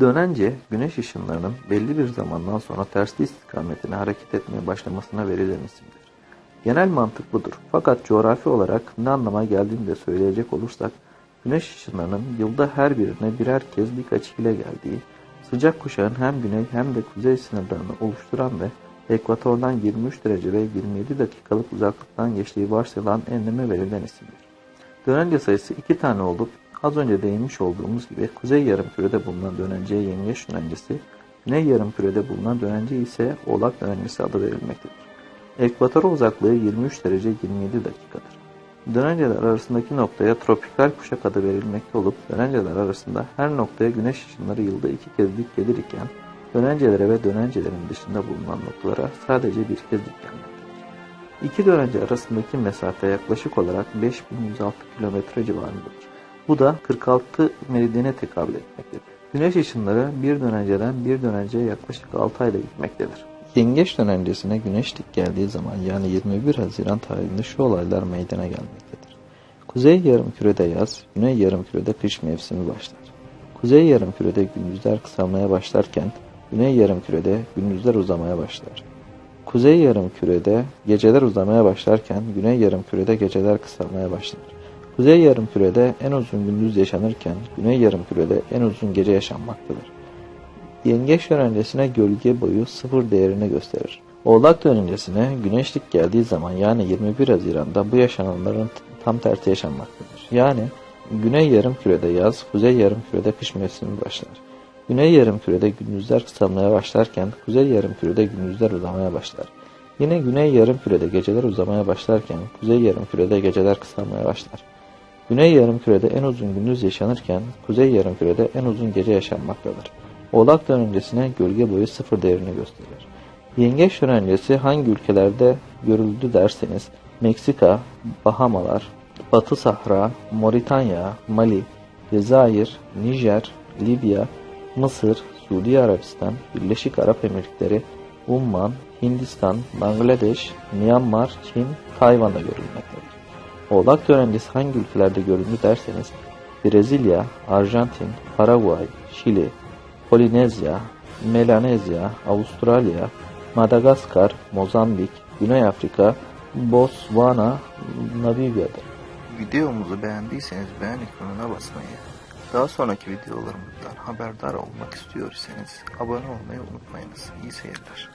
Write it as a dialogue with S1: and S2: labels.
S1: Dönence, güneş ışınlarının belli bir zamandan sonra tersli istikametine hareket etmeye başlamasına verilen isimdir. Genel mantık budur. Fakat coğrafi olarak ne anlama geldiğini de söyleyecek olursak, güneş ışınlarının yılda her birine birer kez birkaç ile geldiği, sıcak kuşağın hem güney hem de kuzey sınırlarını oluşturan ve ekvatordan 23 derece ve 27 dakikalık uzaklıktan geçtiği varsayılan enleme verilen isimdir. Dönence sayısı iki tane olup az önce değinmiş olduğumuz gibi kuzey yarımkürede bulunan dönenceye yengeç dönencesi, güney yarımkürede bulunan dönence ise oğlak dönencesi adı verilmektedir. Ekvatora uzaklığı 23 derece 27 dakikadır. Dönenceler arasındaki noktaya tropikal kuşak adı verilmekte olup dönenceler arasında her noktaya güneş ışınları yılda iki kez dik gelir iken dönencelere ve dönencelerin dışında bulunan noktalara sadece bir kez dik gelmektedir. İki dönence arasındaki mesafe yaklaşık olarak 5106 kilometre civarındadır. Bu da 46 meridyene tekabül etmektedir. Güneş ışınları bir dönenceden bir dönenceye yaklaşık 6 ayda gitmektedir. Yengeç dönencesine güneş dik geldiği zaman yani 21 Haziran tarihinde şu olaylar meydana gelmektedir. Kuzey yarımkürede yaz, güney yarımkürede kış mevsimi başlar. Kuzey yarımkürede gündüzler kısalmaya başlarken güney yarımkürede gündüzler uzamaya başlar. Kuzey yarımkürede geceler uzamaya başlarken güney yarımkürede geceler kısalmaya başlar. Kuzey yarımkürede en uzun gündüz yaşanırken güney yarımkürede en uzun gece yaşanmaktadır. Yengeç dönencesine gölge boyu sıfır değerini gösterir. Oğlak dönencesine güneşlik geldiği zaman yani 21 Haziran'da bu yaşananların tam tersi yaşanmaktadır. Yani güney yarımkürede yaz, kuzey yarımkürede kış mevsimi başlar. Güney yarımkürede gündüzler kısalmaya başlarken kuzey yarımkürede gündüzler uzamaya başlar. Yine güney yarımkürede geceler uzamaya başlarken kuzey yarımkürede geceler kısalmaya başlar. Güney yarımkürede en uzun gündüz yaşanırken kuzey yarımkürede en uzun gece yaşanmaktadır. Oğlak dönencesine gölge boyu sıfır değerini gösterir. Yengeç dönencesi hangi ülkelerde görüldü derseniz Meksika, Bahamalar, Batı Sahra, Moritanya, Mali, Cezayir, Nijer, Libya, Mısır, Suudi Arabistan, Birleşik Arap Emirlikleri, Umman, Hindistan, Bangladeş, Myanmar, Çin, Tayvan'da görülmektedir. Oğlak dönencesi hangi ülkelerde görüldü derseniz Brezilya, Arjantin, Paraguay, Şili, Polinezya, Melanezya, Avustralya, Madagaskar, Mozambik, Güney Afrika, Botswana, Namibya'da.
S2: Videomuzu beğendiyseniz beğen ikonuna basmayı, daha sonraki videolarımızdan haberdar olmak istiyorsanız abone olmayı unutmayınız. İyi seyirler.